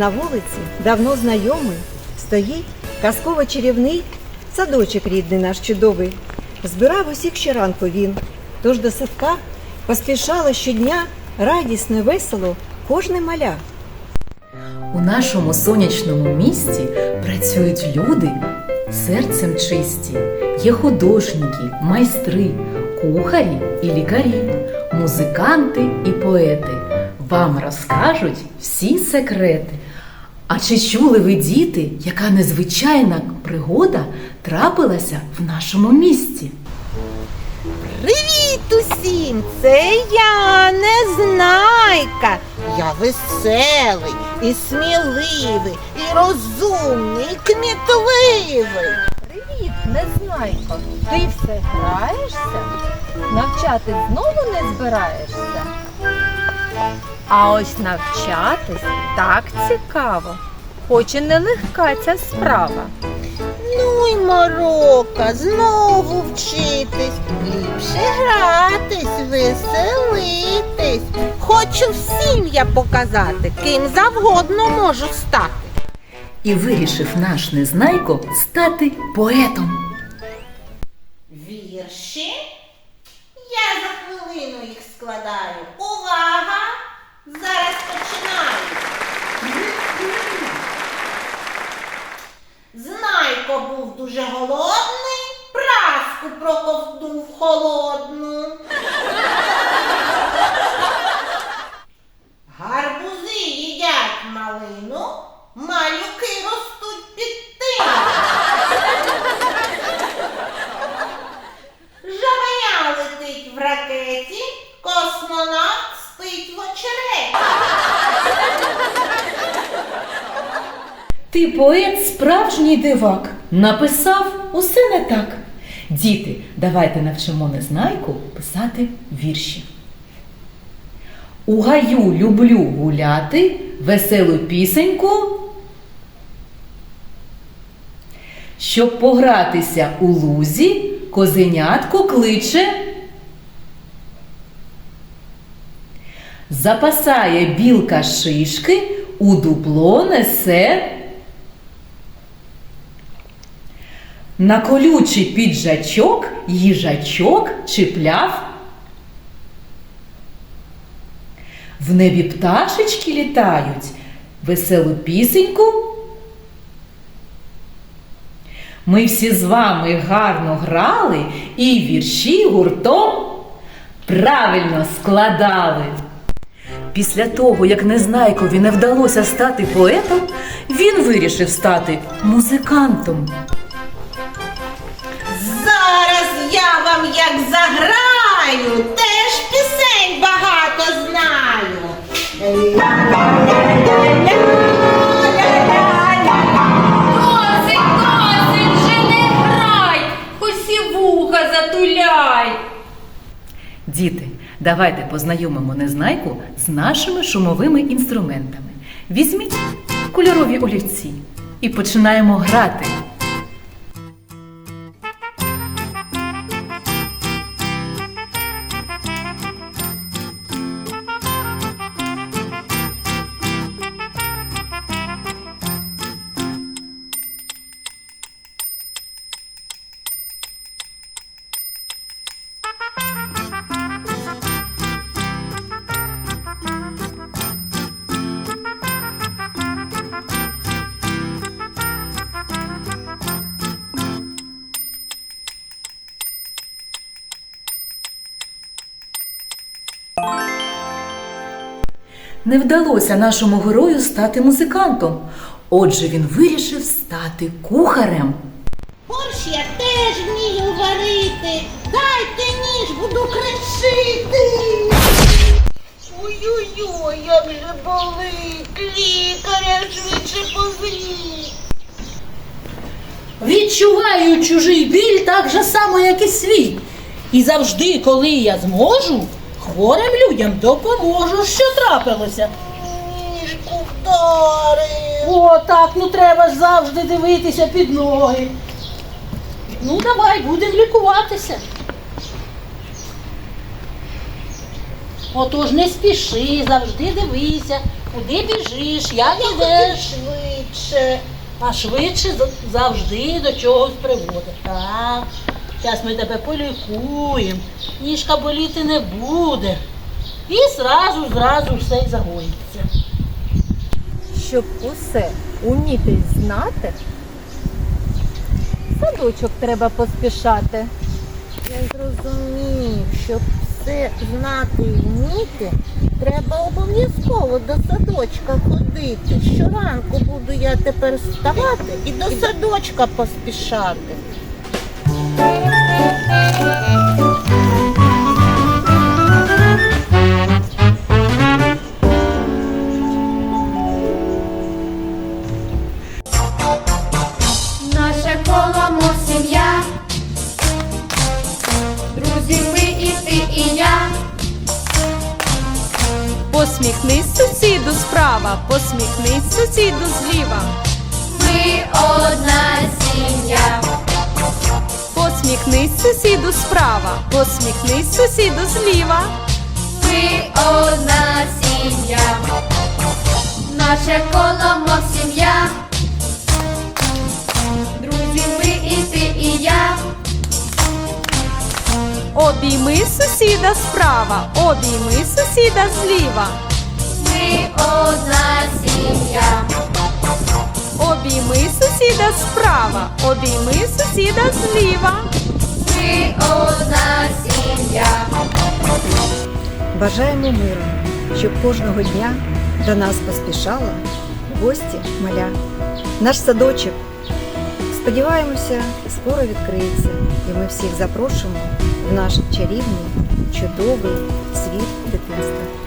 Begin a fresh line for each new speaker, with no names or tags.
На вулиці давно знайомий стоїть казково чарівний садочок рідний наш чудовий. Збирав усіх щоранку він. Тож до садка поспішала щодня радісно, весело кожне маля.
У нашому сонячному місті працюють люди серцем чисті, є художники, майстри, кухарі і лікарі, музиканти і поети. Вам розкажуть всі секрети. А чи чули ви, діти, яка незвичайна пригода трапилася в нашому місті?
Привіт усім! Це я, Незнайка. Я веселий і сміливий, і розумний, і кмітливий.
Привіт, Незнайко. Ти все граєшся? Навчатись знову не збираєшся? А ось навчатись так цікаво, хоч і нелегка ця справа.
Ну й морока, знову вчитись, ліпше гратись, веселитись. Хочу всім я показати, ким завгодно можу стати.
І вирішив наш незнайко стати поетом.
Вірші. Я за хвилину їх складаю. Увага! Зараз починаю. Знайко був дуже голодний, праску проковтнув холодну. Гарбузи їдять малину, малюки ростуть під тином. Жабеня летить в ракеті, космонавт спить в очереті.
Ти поет справжній дивак. Написав усе не так. Діти, давайте навчимо незнайку писати вірші. У гаю люблю гуляти, веселу пісеньку. Щоб погратися у лузі, козенятко кличе. Запасає білка шишки, у дупло несе. На колючий піджачок їжачок чіпляв. В небі пташечки літають, веселу пісеньку. Ми всі з вами гарно грали і вірші гуртом правильно складали. Після того, як Незнайкові не вдалося стати поетом, він вирішив стати музикантом.
Зараз я вам як заграю, теж пісень багато знаю.
Давайте познайомимо незнайку з нашими шумовими інструментами. Візьміть кольорові олівці і починаємо грати. Не вдалося нашому герою стати музикантом. Отже, він вирішив стати кухарем.
Борщ я теж вмію варити. Дайте ніж, буду кришити. Ой-ой-ой, як же болить, лікаря швидше позвіть.
Відчуваю чужий біль так же само, як і свій. І завжди, коли я зможу, хворим людям допоможу, що трапилося.
Ніжку вдарив.
О, так, ну треба ж завжди дивитися під ноги. Ну, давай, будемо лікуватися. Отож не спіши, завжди дивися, куди біжиш, як ідеш.
Швидше.
А швидше завжди до чогось приводить. Так. Зараз ми тебе полікуємо. Ніжка боліти не буде. І зразу, зразу все й загоїться.
Щоб усе уміти знати, садочок треба поспішати.
Я зрозумів, щоб все знати і вміти, треба обов'язково до садочка ходити. Щоранку буду я тепер вставати і до садочка поспішати.
Посміхнись сусіду справа, посміхнись сусіду зліва.
Ми одна сім'я,
Посміхнись сусіду справа, посміхнись сусіду зліва.
ми одна сім'я, наше коло мов сім'я,
Обійми сусіда справа, обійми сусіда зліва.
Ми одна сім'я,
Обійми сусіда справа, обійми сусіда зліва.
ми одна сім'я.
Бажаємо миру, щоб кожного дня до нас поспішала гості маля. Наш садочок, сподіваємося, скоро відкриється, і ми всіх запрошуємо в наш чарівний, чудовий світ дитинства.